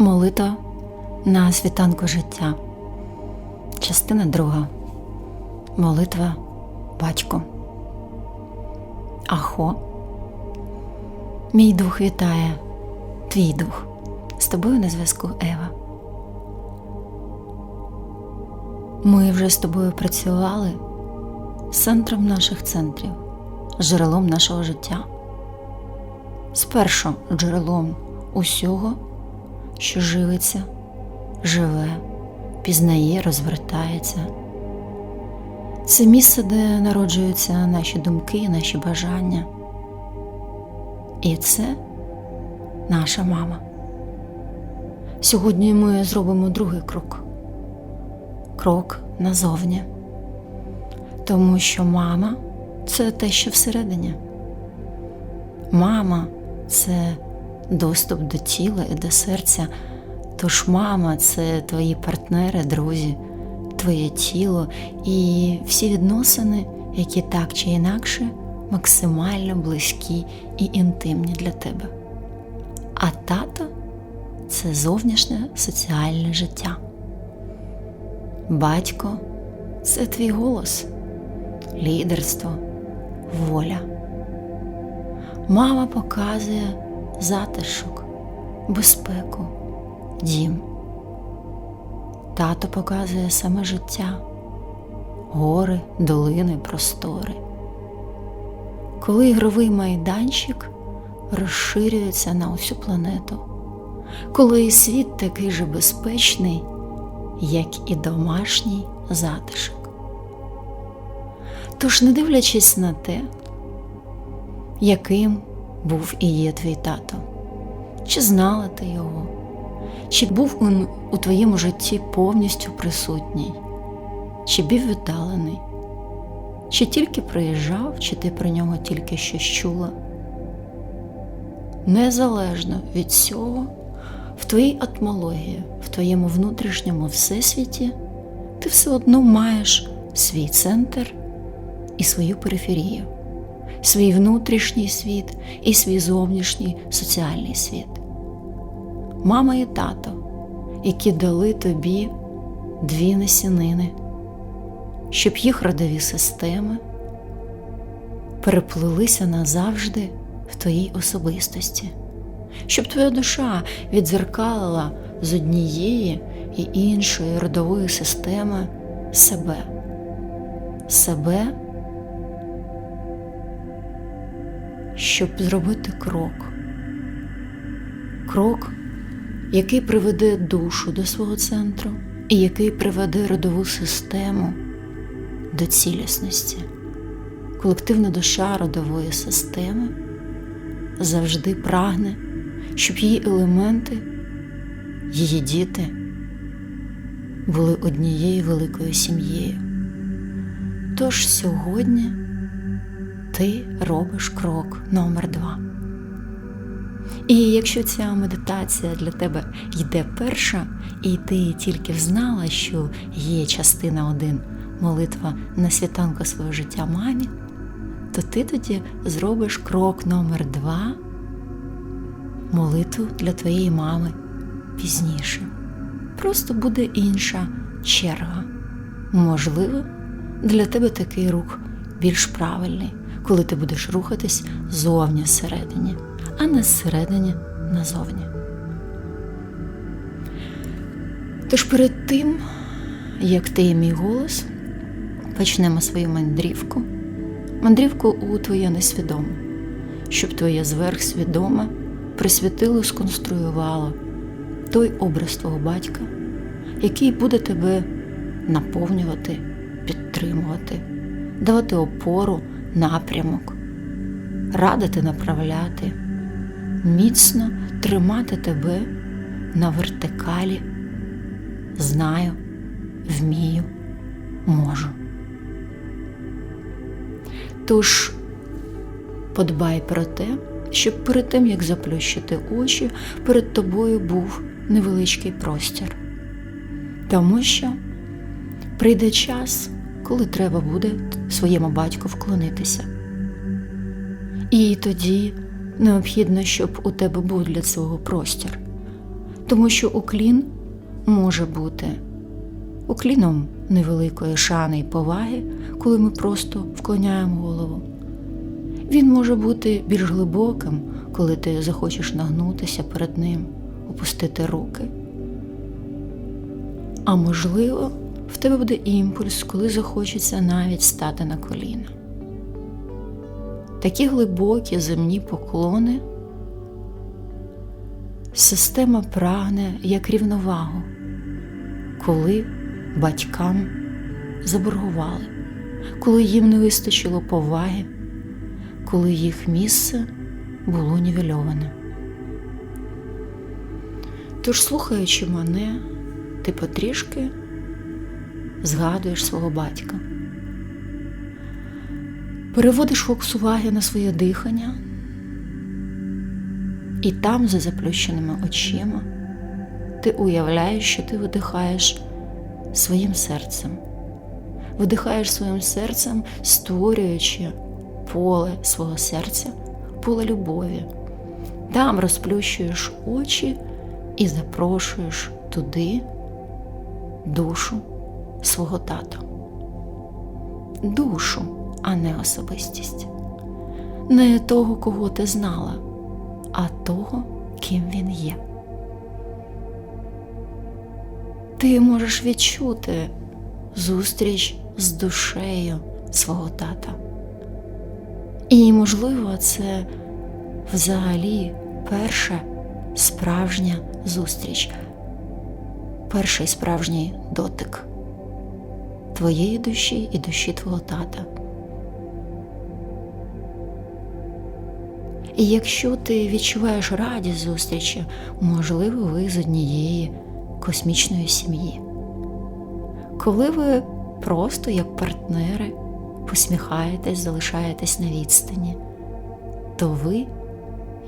Молитва на світанку життя. Частина друга. Молитва батько. Ахо. Мій дух вітає. Твій дух. З тобою на зв'язку Ева. Ми вже з тобою працювали центром наших центрів, джерелом нашого життя. Спершу джерелом усього, що живиться, живе, пізнає, розвертається. Це місце, де народжуються наші думки, наші бажання. І це наша мама. Сьогодні ми зробимо другий крок крок назовні. Тому що мама це те, що всередині. Мама це доступ до тіла і до серця. Тож мама це твої партнери, друзі, твоє тіло і всі відносини, які так чи інакше максимально близькі і інтимні для тебе. А тато це зовнішнє соціальне життя. Батько це твій голос, лідерство, воля. Мама показує затишок, безпеку, дім. Тато показує саме життя, гори, долини, простори. Коли ігровий майданчик розширюється на усю планету, коли світ такий же безпечний, як і домашній затишок. Тож, не дивлячись на те, яким був і є твій тато, чи знала ти його, чи був він у твоєму житті повністю присутній, чи був віддалений, чи тільки приїжджав, чи ти про нього тільки щось чула. Незалежно від цього, в твоїй атмології, в твоєму внутрішньому всесвіті, ти все одно маєш свій центр і свою периферію, свій внутрішній світ і свій зовнішній соціальний світ. Мама і тато, які дали тобі дві насінини, щоб їх родові системи переплилися назавжди в твоїй особистості, щоб твоя душа відзеркалила з однієї і іншої родової системи себе, себе, щоб зробити крок, крок, який приведе душу до свого центру і який приведе родову систему до цілісності. Колективна душа родової системи завжди прагне, щоб її елементи, її діти були однією великою сім'єю. Тож сьогодні ти робиш крок номер два. І якщо ця медитація для тебе йде перша, і ти тільки взнала, що є частина один молитва на світанку свого життя мамі, то ти тоді зробиш крок номер два молитву для твоєї мами пізніше. Просто буде інша черга. Можливо, для тебе такий рух більш правильний, коли ти будеш рухатись зовні всередині, а не зсередині назовні. Тож перед тим, як ти і мій голос, почнемо свою мандрівку, мандрівку у твоє несвідоме, щоб твоє зверхсвідоме присвятило, сконструювало той образ твого батька, який буде тебе наповнювати, підтримувати, давати опору, напрямок, радити направляти, міцно тримати тебе на вертикалі. Знаю, вмію, можу. Тож подбай про те, щоб перед тим, як заплющити очі, перед тобою був невеличкий простір. Тому що прийде час, коли треба буде своєму батьку вклонитися. І тоді необхідно, щоб у тебе був для цього простір. Тому що уклін може бути укліном невеликої шани і поваги, коли ми просто вклоняємо голову. Він може бути більш глибоким, коли ти захочеш нагнутися перед ним, опустити руки. А можливо, в тебе буде імпульс, коли захочеться навіть стати на коліна. Такі глибокі земні поклони система прагне як рівновагу, коли батькам заборгували, коли їм не вистачило поваги, коли їх місце було нівельоване. Тож, слухаючи мене, ти потрішки згадуєш свого батька, переводиш фокус уваги на своє дихання, і там, за заплющеними очима, ти уявляєш, що ти видихаєш своїм серцем, видихаєш своїм серцем, створюючи поле свого серця, поле любові. Там розплющуєш очі і запрошуєш туди душу свого тата. Душу, а не особистість. Не того, кого ти знала, а того, ким він є. Ти можеш відчути зустріч з душею свого тата. І, можливо, це взагалі перша справжня зустріч, перший справжній дотик твоєї душі і душі твого тата. І якщо ти відчуваєш радість зустрічі, можливо, ви з однієї космічної сім'ї. Коли ви просто як партнери посміхаєтесь, залишаєтесь на відстані, то ви,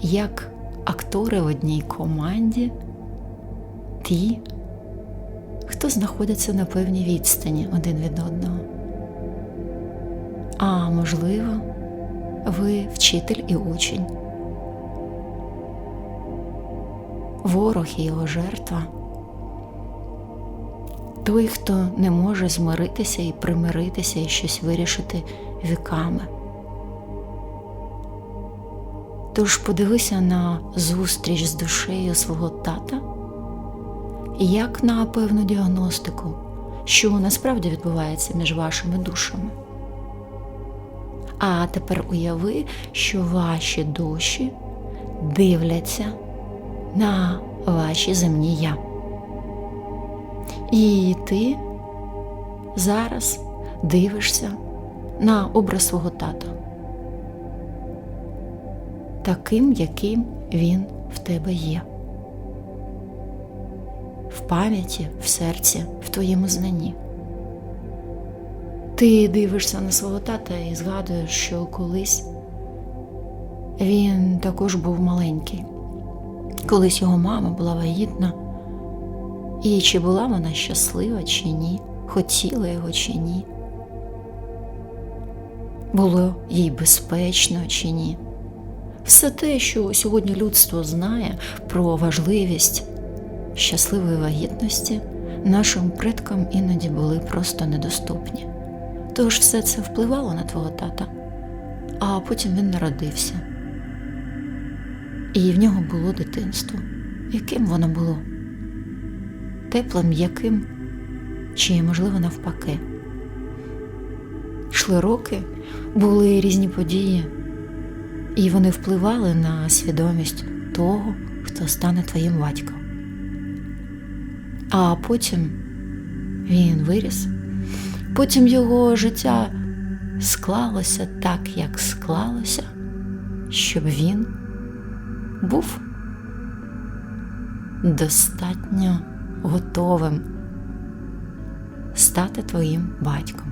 як актори в одній команді, ті, хто знаходиться на певній відстані один від одного. А можливо, ви вчитель і учень, ворог і його жертва, той, хто не може змиритися і примиритися і щось вирішити віками. Тож подивися на зустріч з душею свого тата, як на певну діагностику, що насправді відбувається між вашими душами. А тепер уяви, що ваші душі дивляться на ваші земні я. І ти зараз дивишся на образ свого тата, таким, яким він в тебе є. Пам'яті, в серці, в твоєму знанні. Ти дивишся на свого тата і згадуєш, що колись він також був маленький, колись його мама була вагітна, і чи була вона щаслива, чи ні, хотіла його чи ні, було їй безпечно чи ні. Все те, що сьогодні людство знає про важливість щасливої вагітності, нашим предкам іноді були просто недоступні. Тож все це впливало на твого тата, а потім він народився. І в нього було дитинство. Яким воно було? Теплим, м'яким, чи, можливо, навпаки. Йшли роки, були різні події, і вони впливали на свідомість того, хто стане твоїм батьком. А потім він виріс. Потім його життя склалося так, як склалося, щоб він був достатньо готовим стати твоїм батьком.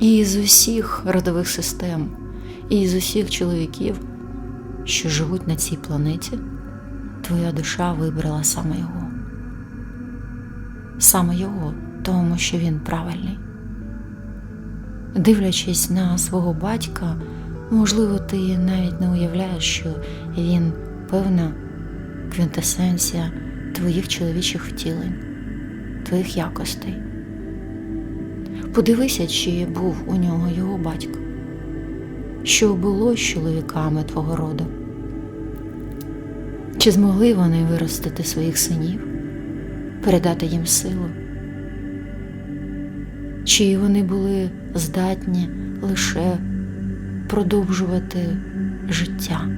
І з усіх родових систем, і з усіх чоловіків, що живуть на цій планеті, твоя душа вибрала саме його. Саме його тому що він правильний. Дивлячись на свого батька, можливо, ти навіть не уявляєш, що він, певно, квінтесенція твоїх чоловічих втілень, твоїх якостей. Подивися, чи був у нього його батько, що було з чоловіками твого роду. Чи змогли вони виростити своїх синів, передати їм силу? Чи вони були здатні лише продовжувати життя,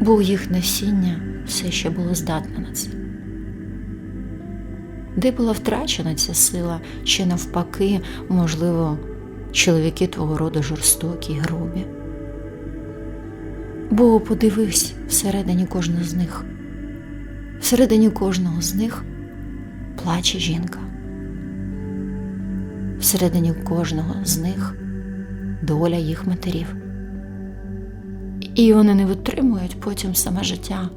бо їх насіння все ще було здатне на це? Де була втрачена ця сила, чи навпаки, можливо, чоловіки твого роду жорстокі грубі? Бо подивись всередині кожного з них. Всередині кожного з них плаче жінка. Всередині кожного з них доля їх матерів. І вони не витримують потім саме життя,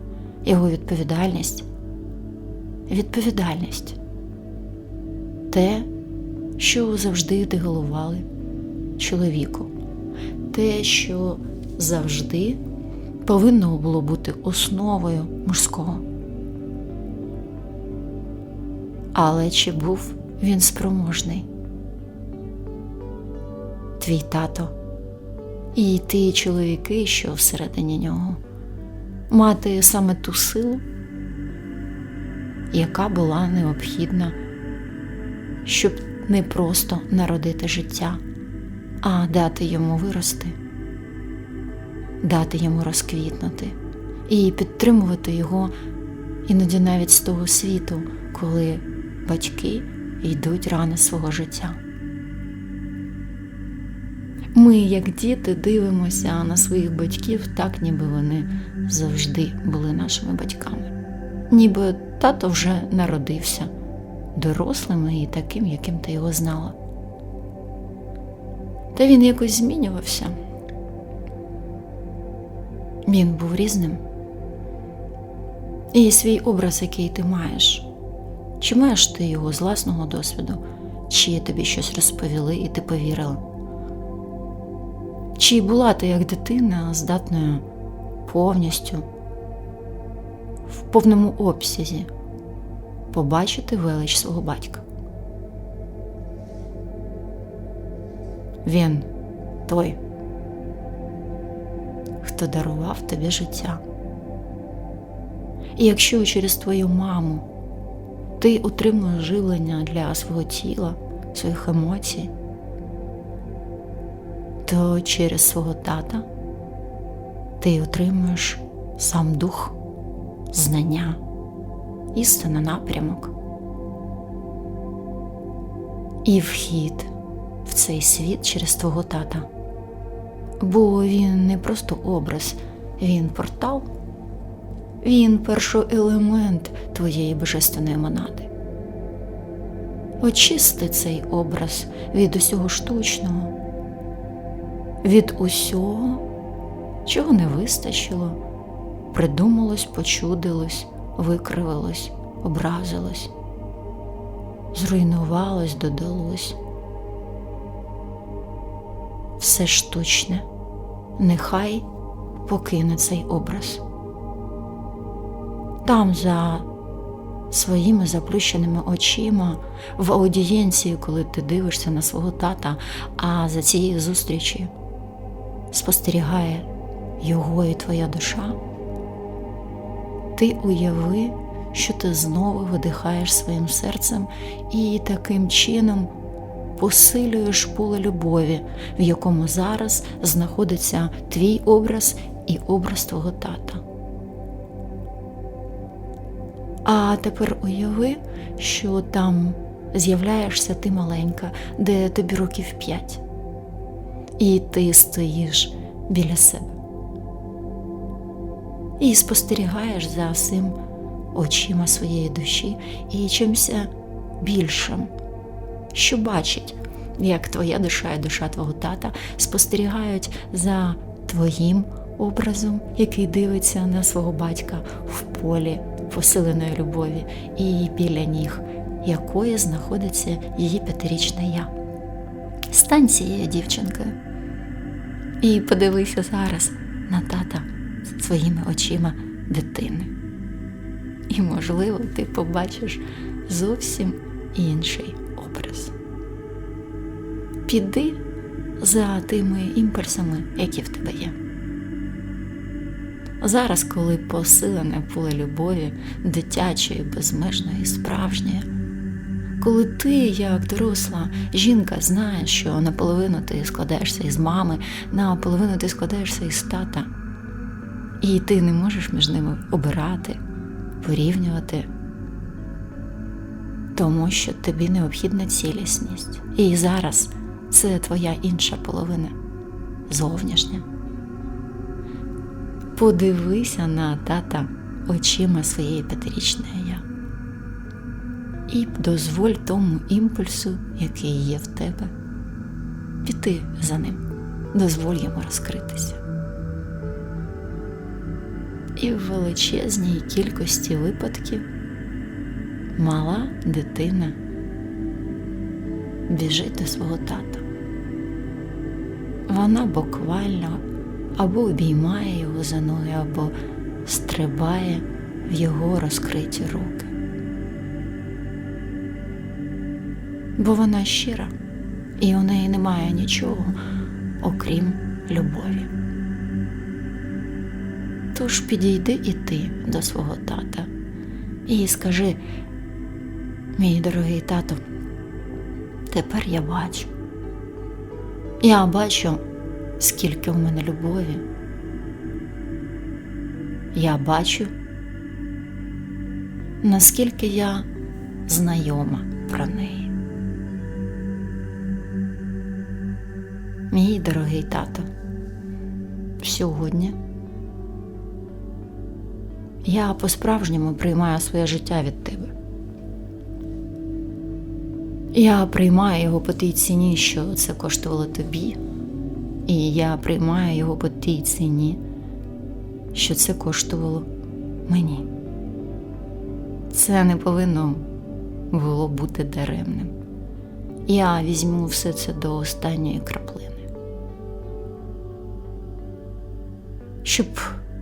його відповідальність. Відповідальність те, що завжди деголували чоловіку, те, що завжди повинно було бути основою мужського. Але чи був він спроможний? Твій тато і ті чоловіки, що всередині нього, мати саме ту силу, яка була необхідна, щоб не просто народити життя, а дати йому вирости дати йому розквітнути і підтримувати його іноді навіть з того світу, коли батьки йдуть рани свого життя. Ми, як діти, дивимося на своїх батьків так, ніби вони завжди були нашими батьками, ніби тато вже народився дорослим і таким, яким ти його знала. Та він якось змінювався. Він був різним. І свій образ, який ти маєш, чи маєш ти його з власного досвіду, чи тобі щось розповіли і ти повірила? Чи була ти як дитина здатною повністю, в повному обсязі побачити велич свого батька? Він той хто дарував тобі життя. І якщо через твою маму ти отримуєш живлення для свого тіла, своїх емоцій, то через свого тата ти отримуєш сам дух, знання, істинний напрямок. І вхід в цей світ через твого тата бо він не просто образ, він портал, він першоелемент твоєї божественної монади. Очисти цей образ від усього штучного, від усього, чого не вистачило, придумалось, почудилось, викривилось, образилось, зруйнувалось, додалось. Все штучне нехай покине цей образ. Там, за своїми заплющеними очима, в аудієнції, коли ти дивишся на свого тата, а за цією зустрічі спостерігає його і твоя душа, ти уяви, що ти знову видихаєш своїм серцем і таким чином посилюєш поле любові, в якому зараз знаходиться твій образ і образ твого тата. А тепер уяви, що там з'являєшся ти маленька, де тобі років п'ять, і ти стоїш біля себе. І спостерігаєш за всім очима своєї душі і чимся більшим що бачить, як твоя душа і душа твого тата спостерігають за твоїм образом, який дивиться на свого батька в полі посиленої любові, і біля ніг якої знаходиться її п'ятирічне я. Стань цією дівчинкою і подивися зараз на тата своїми очима дитини. і, можливо, ти побачиш зовсім інший образ. Піди за тими імпульсами, які в тебе є. Зараз, коли посилене поле любові, дитячої, безмежної, справжньої, коли ти, як доросла жінка, знаєш, що наполовину ти складаєшся із мами, наполовину ти складаєшся із тата, і ти не можеш між ними обирати, порівнювати, тому що тобі необхідна цілісність. І зараз це твоя інша половина, зовнішня. Подивися на тата очима своєї п'ятирічної я. І дозволь тому імпульсу, який є в тебе, піти за ним, дозволь йому розкритися. І в величезній кількості випадків мала дитина біжить до свого тата. Вона буквально або обіймає його за ноги, або стрибає в його розкриті руки. Бо вона щира, і у неї немає нічого, окрім любові. Тож підійди і ти до свого тата і скажи, мій дорогий тато, тепер я бачу. Я бачу, скільки в мене любові. Я бачу, наскільки я знайома про неї. Мій дорогий тато, сьогодні я по-справжньому приймаю своє життя від тебе. Я приймаю його по тій ціні, що це коштувало тобі, і я приймаю його по тій ціні, що це коштувало мені. Це не повинно було бути даремним. Я візьму все це до останньої краплини. Щоб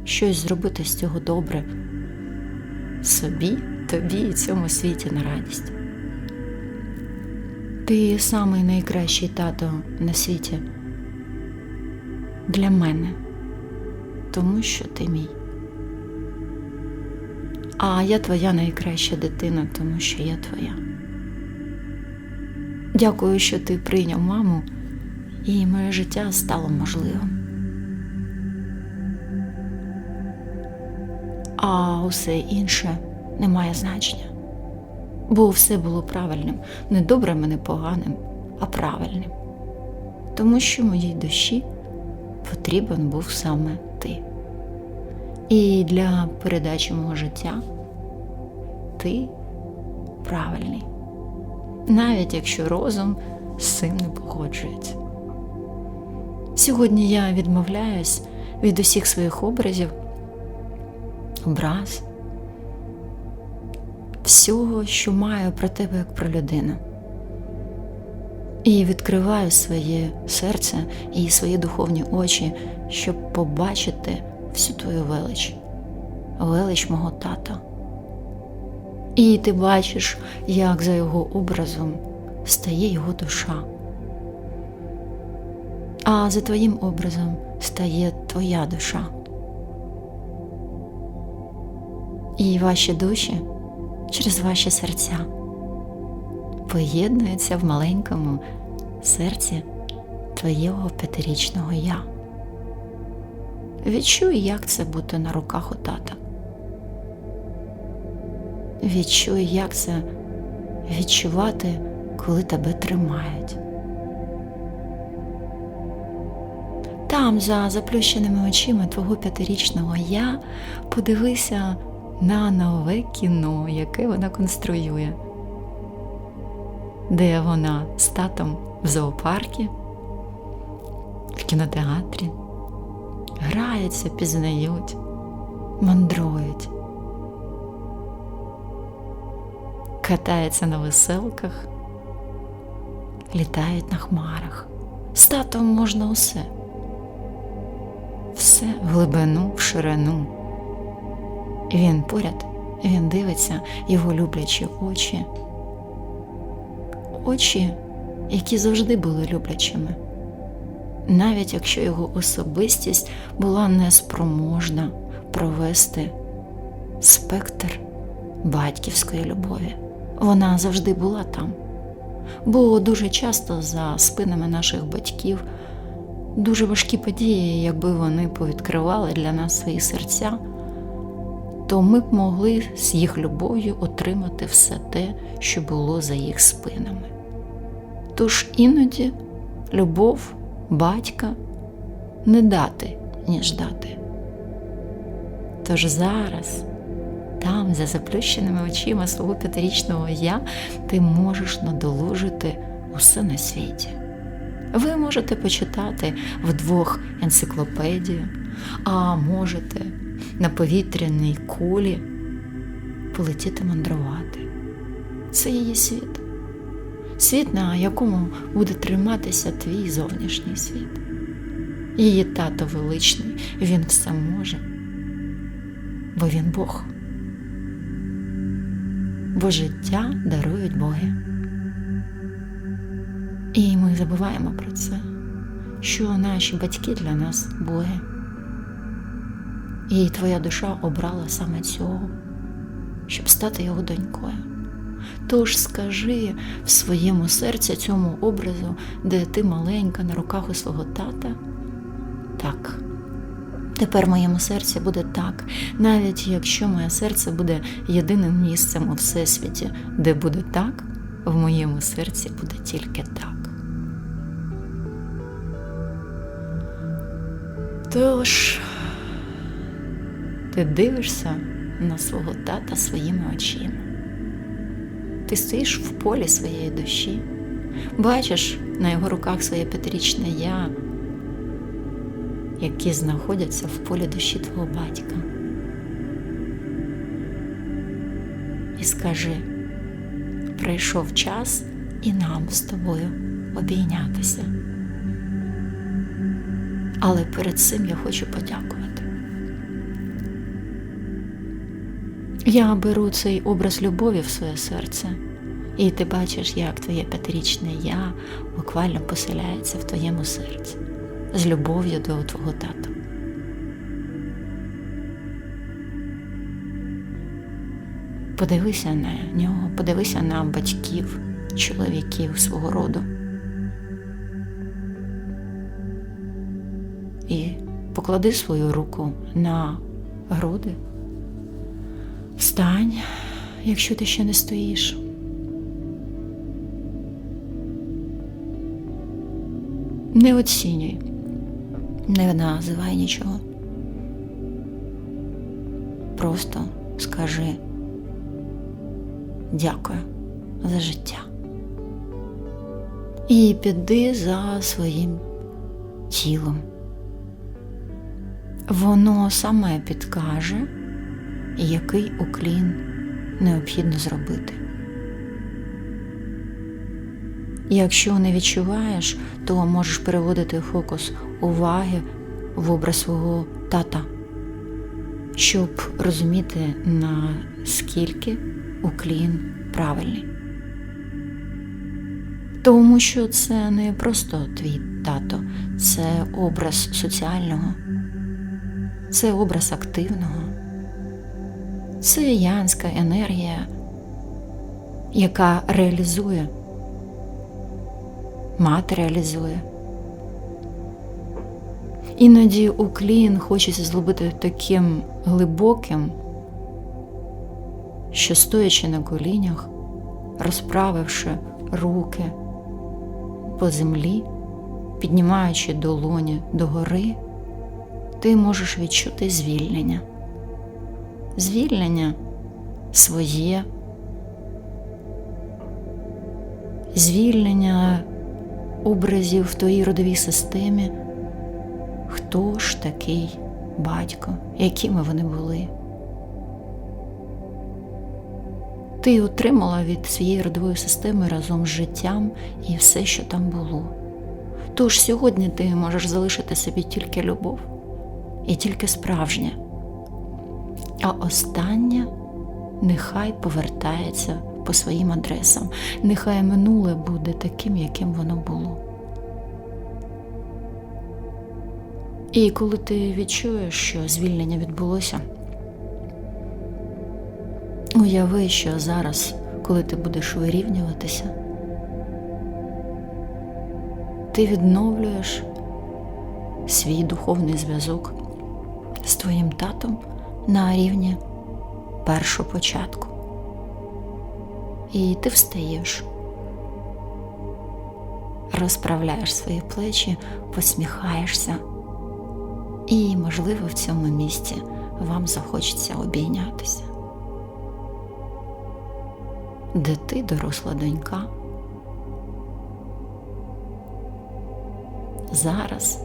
щось зробити з цього добре собі, тобі і цьому світі на радість. Ти самий найкращий тато на світі для мене, тому що ти мій. А я твоя найкраща дитина, тому що я твоя. Дякую, що ти прийняв маму, і моє життя стало можливим. А усе інше не має значення. Бо все було правильним, не добрим і не поганим, а правильним. Тому що моїй душі потрібен був саме ти. І для передачі мого життя ти правильний, навіть якщо розум з цим не погоджується. Сьогодні я відмовляюсь від усіх своїх образів, образ, всього, що маю про тебе як про людину. І відкриваю своє серце і свої духовні очі, щоб побачити всю твою велич, велич мого тата. І ти бачиш, як за його образом стає його душа. А за твоїм образом стає твоя душа. І ваші душі через ваші серця поєднуються в маленькому серці твоєго п'ятирічного я. Відчуй, як це бути на руках у тата. Відчуй, як це відчувати, коли тебе тримають. Там, за заплющеними очима твого п'ятирічного я, подивися на нове кіно, яке вона конструює, де вона з татом в зоопаркі, в кінотеатрі, граються, пізнають, мандрують, катаються на веселках, літають на хмарах. З татом можна усе. Все в глибину, в ширину. Він поряд він дивиться його люблячі очі, очі, які завжди були люблячими, навіть якщо його особистість була неспроможна провести спектр батьківської любові. Вона завжди була там. Бо дуже часто за спинами наших батьків дуже важкі події, якби вони повідкривали для нас свої серця, то ми б могли з їх любов'ю отримати все те, що було за їх спинами. Тож іноді любов батька не дати, ніж дати. Тож зараз, там, за заплющеними очима свого п'ятирічного я, ти можеш надолужити усе на світі. Ви можете почитати вдвох енциклопедію, а можете на повітряній кулі полетіти мандрувати. Це її світ. Світ, на якому буде триматися твій зовнішній світ. Її тато величний, він все може, бо він Бог. Бо життя дарують Боги. І ми забуваємо про це, що наші батьки для нас Боги. І твоя душа обрала саме цього, щоб стати його донькою. Тож скажи в своєму серці цьому образу, де ти маленька на руках у свого тата, так. Тепер в моєму серці буде так, навіть якщо моє серце буде єдиним місцем у всесвіті, де буде так, в моєму серці буде тільки так. Тож ти дивишся на свого тата своїми очима. Ти стоїш в полі своєї душі, бачиш на його руках своє п'ятирічне я, які знаходяться в полі душі твого батька. І скажи, прийшов час і нам з тобою обійнятися. Але перед цим я хочу подякувати. Я беру цей образ любові в своє серце, і ти бачиш, як твоє п'ятирічне я буквально поселяється в твоєму серці з любов'ю до твого тата. Подивися на нього, подивися на батьків, чоловіків свого роду. І поклади свою руку на груди. Встань, якщо ти ще не стоїш. Не оцінюй, не називай нічого. Просто скажи дякую за життя. І піди за своїм тілом. Воно саме підкаже, який уклін необхідно зробити. Якщо не відчуваєш, то можеш переводити фокус уваги в образ свого тата, щоб розуміти, наскільки уклін правильний. Тому що це не просто твій тато, це образ соціального, це образ активного, це янська енергія, яка реалізує мати реалізує. Іноді уклін хочеться зробити таким глибоким, що стоячи на колінях, розправивши руки по землі, піднімаючи долоні догори, ти можеш відчути звільнення. Звільнення своє, звільнення образів в твоїй родовій системі, хто ж такий батько, якими вони були. Ти отримала від своєї родової системи разом з життям і все, що там було. Тож сьогодні ти можеш залишити собі тільки любов і тільки справжнє. А остання нехай повертається по своїм адресам, нехай минуле буде таким, яким воно було. І коли ти відчуєш, що звільнення відбулося, уяви, що зараз, коли ти будеш вирівнюватися, ти відновлюєш свій духовний зв'язок з твоїм татом на рівні першого початку. І ти встаєш, розправляєш свої плечі, посміхаєшся, і, можливо, в цьому місці вам захочеться обійнятися. Де ти, доросла донька, зараз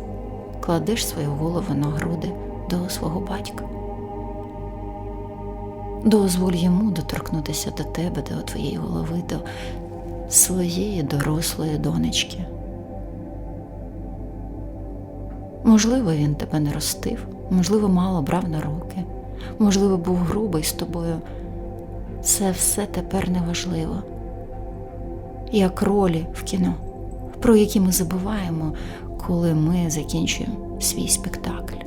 кладеш свою голову на груди до свого батька. Дозволь йому доторкнутися до тебе, до твоєї голови, до своєї дорослої донечки. Можливо, він тебе не ростив, можливо, мало брав на руки, можливо, був грубий з тобою. Це все тепер неважливо. Як ролі в кіно, про які ми забуваємо, коли ми закінчуємо свій спектакль.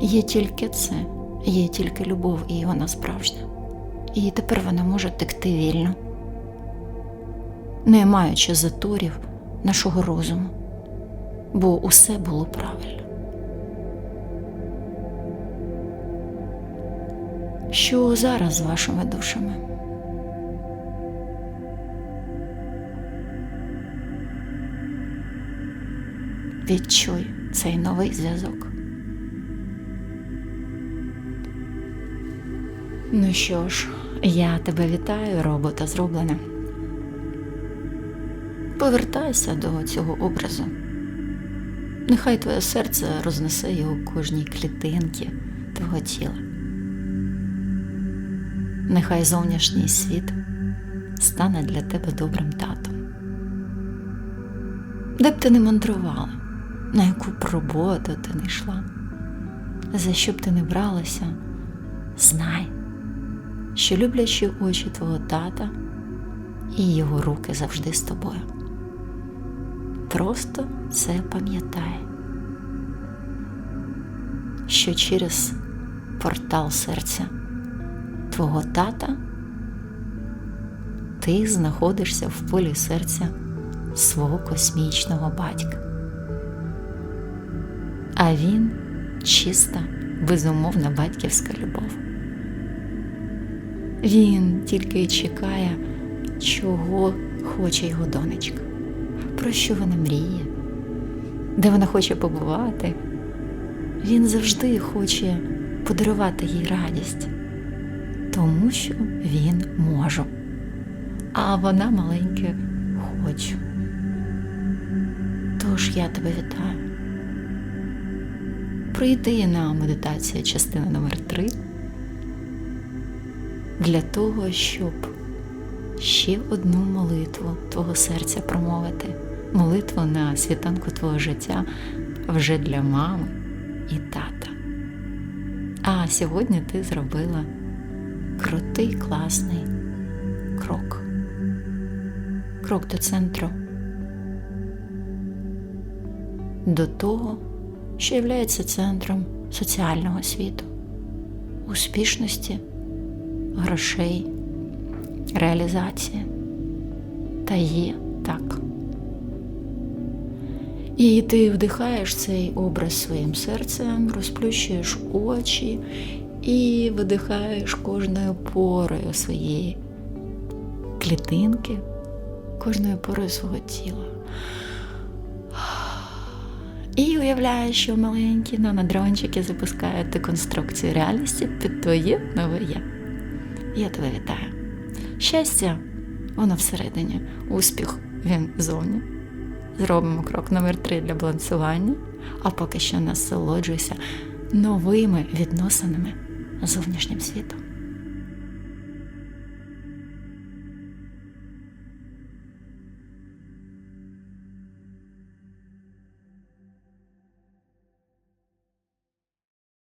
Є тільки це, є тільки любов, і вона справжня. І тепер вона може текти вільно, не маючи заторів нашого розуму, бо усе було правильно. Що зараз з вашими душами? Відчуй цей новий зв'язок. Ну що ж, я тебе вітаю, робота зроблена. Повертайся до цього образу. Нехай твоє серце рознесе його кожній клітинці твого тіла. Нехай зовнішній світ стане для тебе добрим татом. Де б ти не мандрувала, на яку б роботу ти не йшла, за що б ти не бралася, знай, що люблячі очі твого тата і його руки завжди з тобою. Просто це пам'ятай, що через портал серця твого тата ти знаходишся в полі серця свого космічного батька. А він чиста, безумовна батьківська любов. Він тільки чекає, чого хоче його донечка, про що вона мріє, де вона хоче побувати. Він завжди хоче подарувати їй радість, тому що він може. А вона маленьке хочу. Тож я тебе вітаю. Прийди на медитацію частина номер 3 для того, щоб ще одну молитву твого серця промовити, молитву на світанку твого життя вже для мами і тата. А сьогодні ти зробила крутий, класний крок. Крок до центру, до того, що є центром соціального світу, успішності, грошей, реалізації. Та є так. І ти вдихаєш цей образ своїм серцем, розплющуєш очі і видихаєш кожною порою своєї клітинки, кожною порою свого тіла. І уявляєш, що маленькі нанодрончики запускають деконструкцію реальності під твоє нове я. Я тебе вітаю. Щастя, воно всередині, успіх він зовні. Зробимо крок номер три для балансування, а поки що насолоджуйся новими відносинами зовнішнім світом.